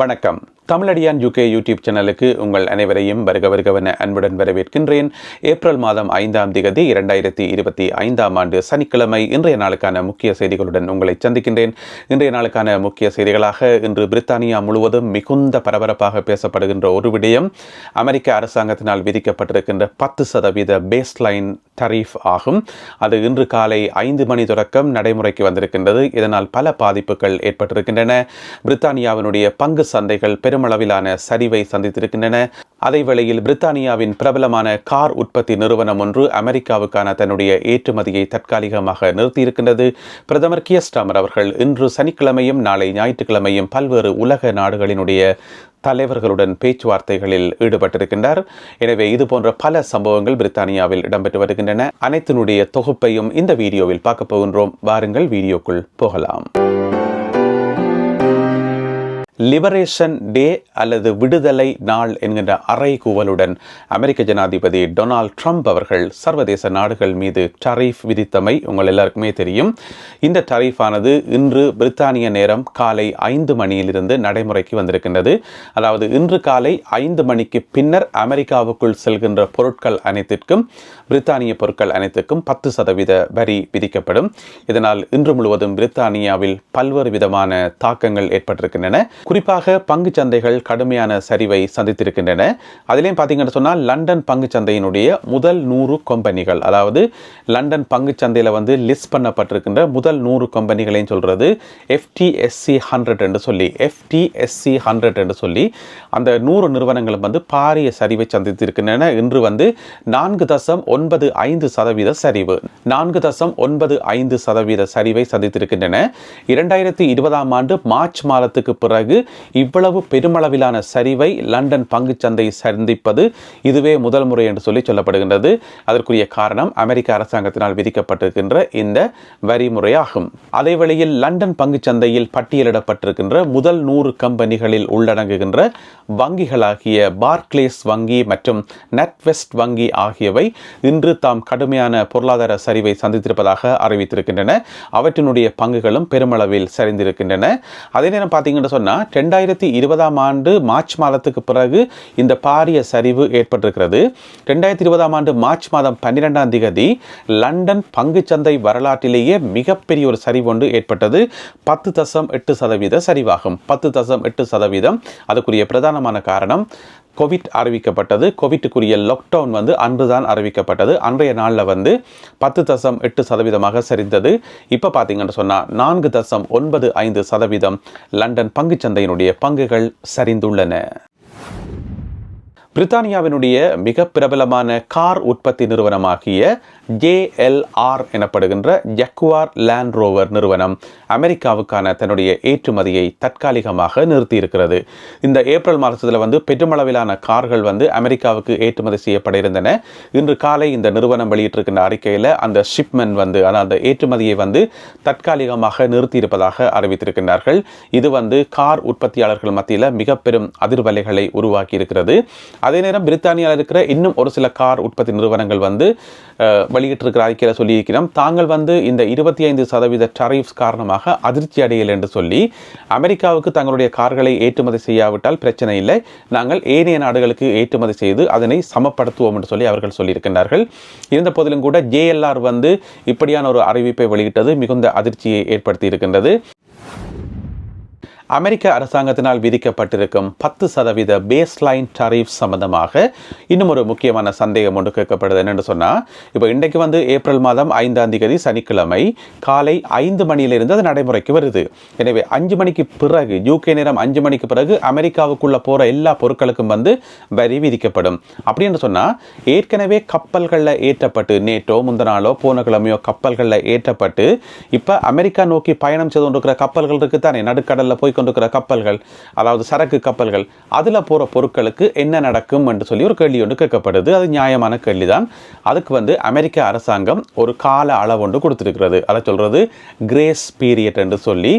வணக்கம். Tamizhadiyan UK YouTube சேனலுக்கு உங்கள் அனைவரையும் வருக வருகவன அன்புடன் வரவேற்கின்றேன். ஏப்ரல் மாதம் ஐந்தாம் திகதி இரண்டாயிரத்தி இருபத்தி ஐந்தாம் ஆண்டு சனிக்கிழமை இன்றைய நாளுக்கான முக்கிய செய்திகளுடன் உங்களை சந்திக்கின்றேன். இன்றைய நாளுக்கான முக்கிய செய்திகளாக இன்று பிரித்தானியா முழுவதும் மிகுந்த பரபரப்பாக பேசப்படுகின்ற ஒரு விடயம். அமெரிக்க அரசாங்கத்தினால் விதிக்கப்பட்டிருக்கின்ற பத்து சதவீத பேஸ்லைன் டரீஃப் ஆகும். அது இன்று காலை ஐந்து மணி தொடக்கம் நடைமுறைக்கு வந்திருக்கின்றது. இதனால் பல பாதிப்புகள் ஏற்பட்டிருக்கின்றன. பிரித்தானியாவினுடைய பங்கு சந்தைகள் பெருமளவிலான சரிவை சந்தித்திருக்கின்றன. அதே வேளையில் பிரித்தானியாவின் பிரபலமான கார் உற்பத்தி நிறுவனம் ஒன்று அமெரிக்காவுக்கான தன்னுடைய ஏற்றுமதியை தற்காலிகமாக நிறுத்தியிருக்கின்றது. பிரதமர் கியஸ்டாமர் அவர்கள் இன்று சனிக்கிழமையும் நாளை ஞாயிற்றுக்கிழமையும் பல்வேறு உலக நாடுகளினுடைய தலைவர்களுடன் பேச்சுவார்த்தைகளில் ஈடுபட்டிருக்கின்றார். எனவே இது போன்ற பல சம்பவங்கள் பிரித்தானியாவில் இடம்பெற்று வருகின்றன. அனைத்தினுடைய தொகுப்பையும் இந்த வீடியோவில் பார்க்க போகின்றோம். வாருங்கள் வீடியோக்குள் போகலாம். லிபரேஷன் டே அல்லது விடுதலை நாள் என்கின்ற அறைகூவலுடன் அமெரிக்க ஜனாதிபதி டொனால்ட் ட்ரம்ப் அவர்கள் சர்வதேச நாடுகள் மீது டரீஃப் விதித்தமை உங்கள் எல்லாருக்குமே தெரியும். இந்த டரீஃபானது இன்று பிரித்தானிய நேரம் காலை ஐந்து மணியிலிருந்து நடைமுறைக்கு வந்திருக்கின்றது. அதாவது இன்று காலை ஐந்து மணிக்கு பின்னர் அமெரிக்காவுக்குள் செல்கின்ற பொருட்கள் அனைத்திற்கும் பிரித்தானிய பொருட்கள் அனைத்துக்கும் பத்து சதவீத வரி விதிக்கப்படும். இதனால் இன்று முழுவதும் பிரித்தானியாவில் பல்வேறு விதமான தாக்கங்கள் ஏற்பட்டிருக்கின்றன. குறிப்பாக பங்கு சந்தைகள் கடுமையான சரிவை சந்தித்திருக்கின்றன. அதிலையும் பார்த்தீங்கன்னு சொன்னால் லண்டன் பங்கு சந்தையினுடைய முதல் நூறு கம்பெனிகள் அதாவது லண்டன் பங்கு சந்தையில் வந்து லிஸ்ட் பண்ணப்பட்டிருக்கின்ற முதல் நூறு கம்பெனிகளையும் சொல்கிறது எஃப்டிஎஸ்சி ஹண்ட்ரட் என்று சொல்லி எஃப்டிஎஸ்சி ஹண்ட்ரட் என்று சொல்லி அந்த நூறு நிறுவனங்களும் வந்து பாரிய சரிவை சந்தித்திருக்கின்றன. இன்று வந்து நான்கு தசம் ஒன்பது ஐந்து சதவீத சரிவு. நான்கு தசம் ஒன்பது ஐந்து சதவீத சரிவை சந்தித்திருக்கின்றன. இரண்டாயிரத்தி இருபதாம் ஆண்டு மார்ச் மாதத்துக்கு பிறகு இவ்வளவு பெருமளவிலான சரிவை லண்டன் பங்குச்சந்தை சந்திப்பது இதுவே முதல் முறை என்று சொல்லி சொல்லப்படுகின்றது. அதற்குரிய காரணம் அமெரிக்க அரசாங்கத்தினால் விதிக்கப்பட்டிருக்கின்ற இந்த வரி முறையாகும். அதே வேளையில் லண்டன் பங்குச்சந்தையில் பட்டியலிடப்பட்டிருக்கின்ற முதல் நூறு கம்பெனிகளில் உள்ளடங்குகின்ற வங்கிகளாகிய பார்க்லேஸ் வங்கி மற்றும் நெட்வெஸ்ட் வங்கி ஆகியவை இன்று தாம் கடுமையான பொருளாதார சரிவை சந்தித்திருப்பதாக அறிவித்திருக்கின்றன. அவற்றினுடைய பங்குகளும் பெருமளவில் சரிந்திருக்கின்றன. அதே நேரம் பார்த்தீங்கன்னு சொன்னால் ரெண்டாயிரத்தி இருபதாம் ஆண்டு மார்ச் மாதத்துக்கு பிறகு இந்த பாரிய சரிவு ஏற்பட்டிருக்கிறது. ரெண்டாயிரத்தி இருபதாம் ஆண்டு மார்ச் மாதம் பன்னிரெண்டாம் தேதி லண்டன் பங்குச்சந்தை வரலாற்றிலேயே மிகப்பெரிய ஒரு சரிவு ஒன்று ஏற்பட்டது. பத்து தசம் எட்டு சதவீத சரிவாகும். பத்து தசம் எட்டு சதவீதம். அதுக்குரிய பிரதானமான காரணம் கோவிட் அறிவிக்கப்பட்டது. கோவிட்டுக்குரிய லாக்டவுன் வந்து அன்றுதான் அறிவிக்கப்பட்டது. அன்றைய நாளில் வந்து பத்து தசம் எட்டு சதவீதமாக சரிந்தது. இப்போ பார்த்தீங்கன்னு சொன்னால் நான்கு தசம் ஒன்பது ஐந்து சதவீதம் லண்டன் பங்குச்சந்தையினுடைய பங்குகள் சரிந்துள்ளன. பிரித்தானியாவினுடைய மிக பிரபலமான கார் உற்பத்தி நிறுவனமாகிய ஜேஎல்ஆர் எனப்படுகின்ற ஜக்குவார் லேண்ட் ரோவர் நிறுவனம் அமெரிக்காவுக்கான தன்னுடைய ஏற்றுமதியை தற்காலிகமாக நிறுத்தியிருக்கிறது. இந்த ஏப்ரல் மாதத்தில் வந்து பெருமளவிலான கார்கள் வந்து அமெரிக்காவுக்கு ஏற்றுமதி செய்யப்பட இருந்தன இன்று காலை இந்த நிறுவனம் வெளியிட்டிருக்கின்ற அறிக்கையில் அந்த ஷிப்மெண்ட் வந்து அந்த ஏற்றுமதியை வந்து தற்காலிகமாக நிறுத்தியிருப்பதாக அறிவித்திருக்கின்றார்கள். இது வந்து கார் உற்பத்தியாளர்கள் மத்தியில் மிக பெரும் அதிர்வலைகளை உருவாக்கி இருக்கிறது அதே நேரம் பிரித்தானியாவில் இருக்கிற இன்னும் ஒரு சில கார் உற்பத்தி நிறுவனங்கள் வந்து வெளியிட்டிருக்கிற அறிக்கையில் சொல்லியிருக்கிறோம். தாங்கள் வந்து இந்த இருபத்தி ஐந்து சதவீத டரீஃப்ஸ் காரணமாக அதிர்ச்சி அடையல் என்று சொல்லி அமெரிக்காவுக்கு தங்களுடைய கார்களை ஏற்றுமதி செய்யாவிட்டால் பிரச்சனை இல்லை. நாங்கள் ஏனைய நாடுகளுக்கு ஏற்றுமதி செய்து அதனை சமப்படுத்துவோம் என்று சொல்லி அவர்கள் சொல்லியிருக்கின்றார்கள். இருந்த போதிலும் கூட ஜேஎல்ஆர் வந்து இப்படியான ஒரு அறிவிப்பை வெளியிட்டது மிகுந்த அதிர்ச்சியை ஏற்படுத்தி இருக்கின்றது அமெரிக்க அரசாங்கத்தினால் விதிக்கப்பட்டிருக்கும் பத்து சதவீத பேஸ்லைன் டரீஃப் சம்பந்தமாக இன்னும் ஒரு முக்கியமான சந்தேகம் ஒன்று கேட்கப்படுது. என்னென்னு சொன்னால் இப்போ இன்றைக்கு வந்து ஏப்ரல் மாதம் ஐந்தாம் தேதி சனிக்கிழமை காலை ஐந்து மணியிலிருந்து அது நடைமுறைக்கு வருது. எனவே அஞ்சு மணிக்கு பிறகு யூகே நேரம் அஞ்சு மணிக்கு பிறகு அமெரிக்காவுக்குள்ள போகிற எல்லா பொருட்களுக்கும் வந்து வரி விதிக்கப்படும். அப்படின்னு சொன்னால் ஏற்கனவே கப்பல்களில் ஏற்றப்பட்டு நேட்டோ முந்தநாளோ போன கிழமையோ கப்பல்களில் ஏற்றப்பட்டு இப்போ அமெரிக்கா நோக்கி பயணம் செய்து கொண்டிருக்கிற கப்பல்கள் இருக்குது தானே நடுக்கடலில் போய் கொண்டிருக்கிற கப்பல்கள் அதாவது சரக்கு கப்பல்கள் அதில் போகிற பொருட்களுக்கு என்ன நடக்கும் என்று சொல்லி ஒரு கேள்வி ஒன்று கேட்கப்படுது. அது நியாயமான கேள்வி தான் அதுக்கு வந்து அமெரிக்க அரசாங்கம் ஒரு கால அளவு ஒன்று கொடுத்துருக்கிறது. அதை சொல்கிறது கிரேஸ் பீரியட் என்று சொல்லி.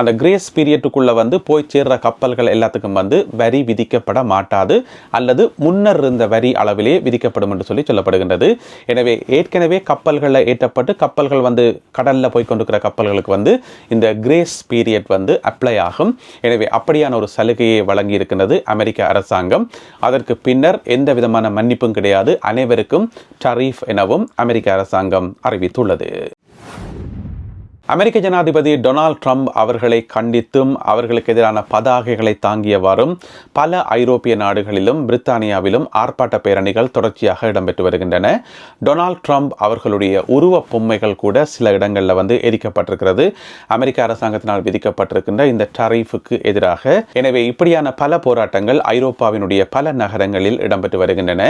அந்த கிரேஸ் பீரியட்டுக்குள்ளே வந்து போய் சேர்ற கப்பல்கள் எல்லாத்துக்கும் வந்து வரி விதிக்கப்பட மாட்டாது. அல்லது முன்னர் இருந்த வரி அளவிலே விதிக்கப்படும் என்று சொல்லி சொல்லப்படுகின்றது. எனவே ஏற்கனவே கப்பல்களில் ஏற்றப்பட்டு கப்பல்கள் வந்து கடலில் போய் கொண்டிருக்கிற கப்பல்களுக்கு வந்து இந்த கிரேஸ் பீரியட் வந்து அப்ளை ஆக ஆகும் எனவே அப்படியான ஒரு சலுகையை வழங்கி அமெரிக்க அரசாங்கம். அதற்கு பின்னர் எந்த விதமான மன்னிப்பும் கிடையாது. அனைவருக்கும் டரீஃப் எனவும் அமெரிக்க அரசாங்கம் அறிவித்துள்ளது. அமெரிக்க ஜனாதிபதி டொனால்ட் ட்ரம்ப் அவர்களை கண்டித்தும் அவர்களுக்கு எதிரான பதாகைகளை தாங்கியவாறும் பல ஐரோப்பிய நாடுகளிலும் பிரித்தானியாவிலும் ஆர்ப்பாட்ட பேரணிகள் தொடர்ச்சியாக இடம்பெற்று வருகின்றன. டொனால்ட் ட்ரம்ப் அவர்களுடைய உருவ பொம்மைகள் கூட சில இடங்களில் வந்து எரிக்கப்பட்டிருக்கிறது. அமெரிக்க அரசாங்கத்தினால் விதிக்கப்பட்டிருக்கின்ற இந்த டரீஃபுக்கு எதிராக. எனவே இப்படியான பல போராட்டங்கள் ஐரோப்பாவினுடைய பல நகரங்களில் இடம்பெற்று வருகின்றன.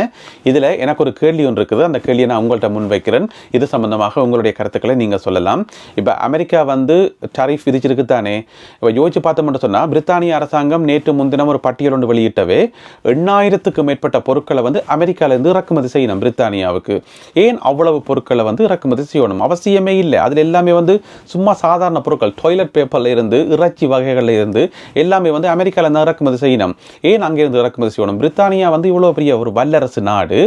இதில் எனக்கு ஒரு கேள்வி ஒன்று இருக்குது. அந்த கேள்வியை நான் உங்கள்கிட்ட முன்வைக்கிறேன். இது சம்பந்தமாக உங்களுடைய கருத்துக்களை நீங்கள் சொல்லலாம். இப்போ அமெரிக்கா வந்து டரிஃப் விதிச்சிருக்கு தானே இப்போ யோசிச்சு பார்த்தோம்னு சொன்னால் பிரித்தானிய அரசாங்கம் நேற்று முன்தினம் ஒரு பட்டியல் ஒன்று வெளியிட்டவே எண்ணாயிரத்துக்கு மேற்பட்ட பொருட்களை வந்து அமெரிக்காவிலேருந்து இறக்குமதி செய்யணும் பிரித்தானியாவுக்கு. ஏன் அவ்வளவு பொருட்களை வந்து இறக்குமதி செய்யணும்? அவசியமே இல்லை. அதில் எல்லாமே வந்து சும்மா சாதாரண பொருட்கள் டாய்லெட் பேப்பரில் இருந்து இறைச்சி வகைகளில் இருந்து எல்லாமே வந்து அமெரிக்காவில் இறக்குமதி செய்யணும். ஏன் அங்கேருந்து இறக்குமதி செய்யணும்? பிரித்தானியா வந்து இவ்வளோ பெரிய ஒரு வல்லரசு நாடு.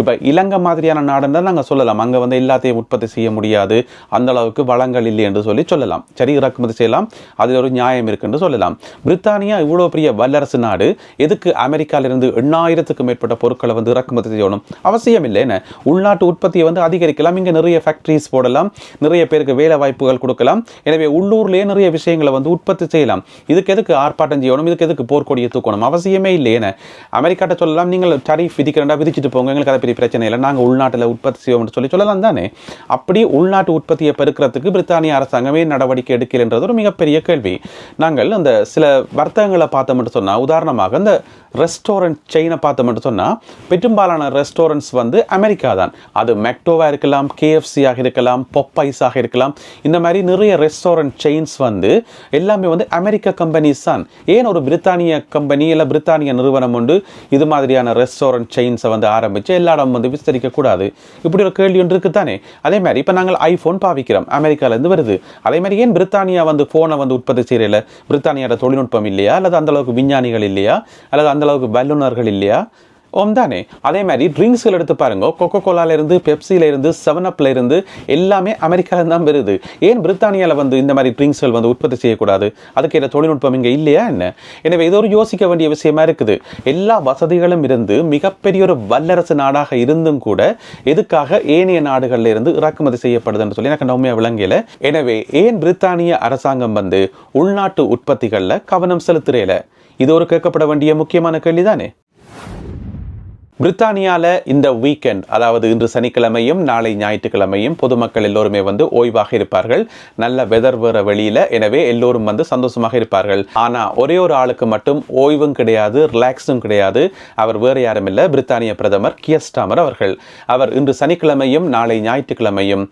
இப்போ இலங்கை மாதிரியான நாடுன்னு நாங்கள் சொல்லலாம். அங்கே வந்து எல்லாத்தையும் உற்பத்தி செய்ய முடியாது. அந்த அளவுக்கு வளங்கள் இல்லை என்று சொல்லி சொல்லலாம். சரி இறக்குமதி செய்யலாம். அதில் ஒரு நியாயம் இருக்குன்னு சொல்லலாம். பிரித்தானியா இவ்வளோ பெரிய வல்லரசு நாடு. எதுக்கு அமெரிக்காவிலிருந்து எண்ணாயிரத்துக்கு மேற்பட்ட பொருட்களை வந்து இறக்குமதி செய்யணும்? அவசியம் இல்லை என்ன? உள்நாட்டு உற்பத்தியை வந்து அதிகரிக்கலாம். இங்கே நிறைய ஃபேக்ட்ரிஸ் போடலாம். நிறைய பேருக்கு வேலை வாய்ப்புகள் கொடுக்கலாம். எனவே உள்ளூர்லேயே நிறைய விஷயங்களை வந்து உற்பத்தி செய்யலாம். இதுக்கு எதுக்கு ஆர்ப்பாட்டம் செய்யணும்? இதுக்கு எதுக்கு போர்க்கொடியை தூக்கணும்? அவசியமே இல்லை என்ன? அமெரிக்காட்ட சொல்லலாம் நீங்கள் டரிஃப் விதிக்கிறண்டா விதிச்சுட்டு போங்க. எங்களுக்கு அதை பெரிய பிரச்சனை இல்லை. நாங்கள் உள்நாட்டில் உற்பத்தி செய்வோம்னு சொல்லி சொல்லலாம் தானே? அப்படி உள்நாட்டு உற்பத்தியை பெருக்கிறதுக்கு பிரித்தானியா அரசாங்கமே நடவடிக்கை எடுக்கிறன்றது ஒரு மிகப்பெரிய கேள்வி. நாங்கள் அந்த சில வர்த்தகங்களை பார்த்தோம்னு சொன்னால் உதாரணமாக இந்த ரெஸ்டாரண்ட் செயினை பார்த்தோம்னு சொன்னால் பெரும்பாலான ரெஸ்டாரண்ட்ஸ் வந்து அமெரிக்கா தான். அது மெக்டோவாக இருக்கலாம் கேஎஃப்சியாக இருக்கலாம் பொப்பைஸாக இருக்கலாம். இந்த மாதிரி நிறைய ரெஸ்டாரண்ட் செயின்ஸ் வந்து எல்லாமே வந்து அமெரிக்க கம்பெனிஸ் தான். ஏன் ஒரு பிரித்தானிய கம்பெனி இல்லை பிரித்தானிய நிறுவனம் உண்டு? இது மாதிரியான ரெஸ்டாரண்ட் செயின்ஸை வந்து ஆரம்பித்து எல்லா இடம் வந்து விஸ்தரிக்கக்கூடாது இப்படி ஒரு கேள்வி ஒன்று இருக்குது தானே அதே மாதிரி இப்போ நாங்கள் ஐஃபோன் பாவிக்கிறோம். அமெரிக்காலேருந்து வருது. அதே மாதிரி ஏன் பிரித்தானியா வந்து ஃபோனை வந்து உற்பத்தி செய்யல பிரித்தானியோட தொழில்நுட்பம் இல்லையா? அல்லது அந்த அளவுக்கு விஞ்ஞானிகள் இல்லையா? அல்லது அந்த அளவுக்கு வல்லுநர்கள் இல்லையா? ஓம் தானே. அதே மாதிரி ட்ரிங்க்ஸ்கள் எடுத்து பாருங்க. கொக்கோ கோலால இருந்து பெப்சியில இருந்து செவன் அப்ல இருந்து எல்லாமே அமெரிக்காவில் தான் வருது. ஏன் பிரித்தானியாவில் வந்து இந்த மாதிரி ட்ரிங்க்ஸ்கள் வந்து உற்பத்தி செய்யக்கூடாது? அதுக்கு ஏற்ற தொழில்நுட்பம் இங்கே இல்லையா என்ன? எனவே இது ஒரு யோசிக்க வேண்டிய விஷயமா இருக்குது. எல்லா வசதிகளும் இருந்து மிகப்பெரிய ஒரு வல்லரசு நாடாக இருந்தும் கூட எதுக்காக ஏனைய நாடுகளில் இருந்து இறக்குமதி செய்யப்படுதுன்னு சொல்லி எனக்கு நோமையாக விளங்கல. எனவே ஏன் பிரித்தானிய அரசாங்கம் வந்து உள்நாட்டு உற்பத்திகளில் கவனம் செலுத்துறேல? இது ஒரு கேட்கப்பட வேண்டிய முக்கியமான கேள்வி தானே பிரித்தானியாவில் இந்த வீக்கெண்ட் அதாவது இன்று சனிக்கிழமையும் நாளை ஞாயிற்றுக்கிழமையும் பொதுமக்கள் எல்லோருமே வந்து ஓய்வாக இருப்பார்கள். நல்ல வெதர் வேற வெளியில் எனவே எல்லோரும் வந்து சந்தோஷமாக இருப்பார்கள். ஆனால் ஒரே ஒரு ஆளுக்கு மட்டும் ஓய்வும் கிடையாது ரிலாக்ஸும் கிடையாது. அவர் வேறு யாரும் இல்லை. பிரித்தானிய பிரதமர் கியஸ்டாமர் அவர்கள். அவர் இன்று சனிக்கிழமையும் நாளை ஞாயிற்றுக்கிழமையும்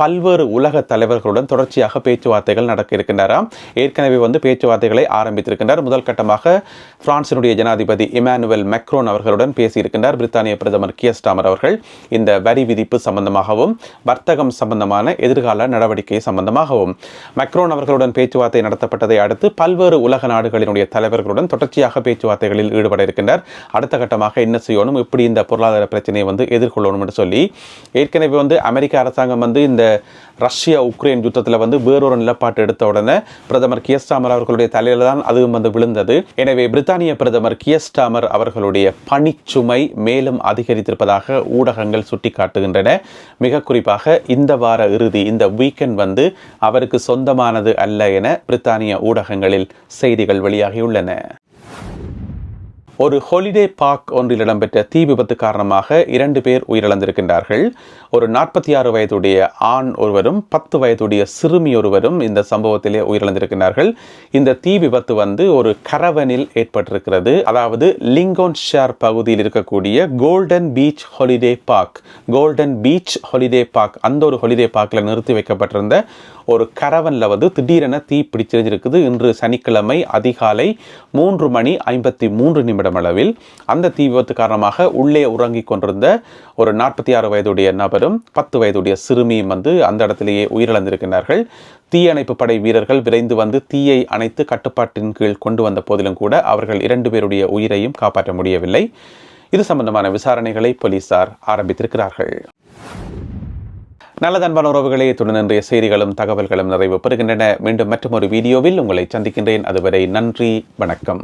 பல்வேறு உலக தலைவர்களுடன் தொடர்ச்சியாக பேச்சுவார்த்தைகள் நடக்க இருக்கின்றாராம் ஏற்கனவே வந்து பேச்சுவார்த்தைகளை ஆரம்பித்திருக்கின்றார். முதல் கட்டமாக பிரான்சினுடைய ஜனாதிபதி இமானுவல் மெக்ரோன் அவர்களுடன் பேசியிருக்கின்றார். பிரித்தானிய பிரதமர் கியஸ்டாமர் அவர்கள். இந்த வரி விதிப்பு சம்பந்தமாகவும் வர்த்தகம் சம்பந்தமான எதிர்கால நடவடிக்கை சம்பந்தமாகவும். மெக்ரோன் அவர்களுடன் பேச்சுவார்த்தை நடத்தப்பட்டதை அடுத்து பல்வேறு உலக நாடுகளினுடைய தலைவர்களுடன் தொடர்ச்சியாக பேச்சுவார்த்தைகளில் ஈடுபட இருக்கின்றார். அடுத்த கட்டமாக என்ன செய்யணும்? எப்படி இந்த பொருளாதார பிரச்சனையை வந்து எதிர்கொள்ளணும் என்று சொல்லி ஏற்கனவே வந்து அமெரிக்க அரசாங்கம் வந்து இந்த ரஷ்யா உக்ரைன் யுத்தத்தில் வந்து வேறொரு நிலப்பாட்டு எடுத்த உடனே பிரதமர் கியஸ்டாமர் அவர்களுடைய தலையில் தான் அதுவும் வந்து விழுந்தது. எனவே பிரித்தானிய பிரதமர் கியஸ்டாமர் அவர்களுடைய பணிச்சுமை மேலும் அதிகரித்திருப்பதாக ஊடகங்கள் சுட்டிக்காட்டுகின்றன. மிக குறிப்பாக இந்த வார இறுதி இந்த வீக்கெண்ட் வந்து அவருக்கு சொந்தமானது அல்ல என பிரித்தானிய ஊடகங்களில் செய்திகள் வெளியாகியுள்ளன. ஒரு ஹொலிடே பார்க் ஒன்றில் இடம்பெற்ற தீ விபத்து காரணமாக இரண்டு பேர் உயிரிழந்திருக்கின்றார்கள். ஒரு நாற்பத்தி ஆறு வயதுடைய ஆண் ஒருவரும் பத்து வயதுடைய சிறுமி ஒருவரும் இந்த சம்பவத்திலே உயிரிழந்திருக்கிறார்கள். இந்த தீ விபத்து வந்து ஒரு கரவனில் ஏற்பட்டிருக்கிறது. அதாவது லிங்கோன் ஷேர் பகுதியில் இருக்கக்கூடிய Golden Beach Holiday Park. Golden Beach Holiday Park அந்த ஒரு ஹாலிடே பார்க்கில் நிறுத்தி வைக்கப்பட்டிருந்த ஒரு கரவனில் வந்து திடீரென தீ பிடிச்சிருந்திருக்குது இன்று சனிக்கிழமை அதிகாலை மூன்று மணி ஐம்பத்தி மூன்று நிமிடம் அளவில் அந்த தீ விபத்து காரணமாக உள்ளே உறங்கிக் கொண்டிருந்த ஒரு நாற்பத்தி ஆறு வயதுடைய நபர் இருவரும் பத்து வயதுடைய சிறுமியும் வந்து அந்த இடத்திலேயே உயிரிழந்திருக்கிறார்கள் தீயணைப்பு படை வீரர்கள் விரைந்து வந்து தீயை அணைத்து கட்டுப்பாட்டின் கீழ் கொண்டு வந்த போதிலும் கூட அவர்கள் இரண்டு பேருடைய உயிரையும் காப்பாற்ற முடியவில்லை. இது சம்பந்தமான விசாரணைகளை போலீசார் ஆரம்பித்திருக்கிறார்கள். நல்ல அன்பான உறவுகளே இத்துடன் இன்றைய செய்திகளும் தகவல்களும் நிறைவு பெறுகின்றன. மீண்டும் மற்றொரு வீடியோவில் உங்களை சந்திக்கின்றேன். அதுவரை நன்றி வணக்கம்.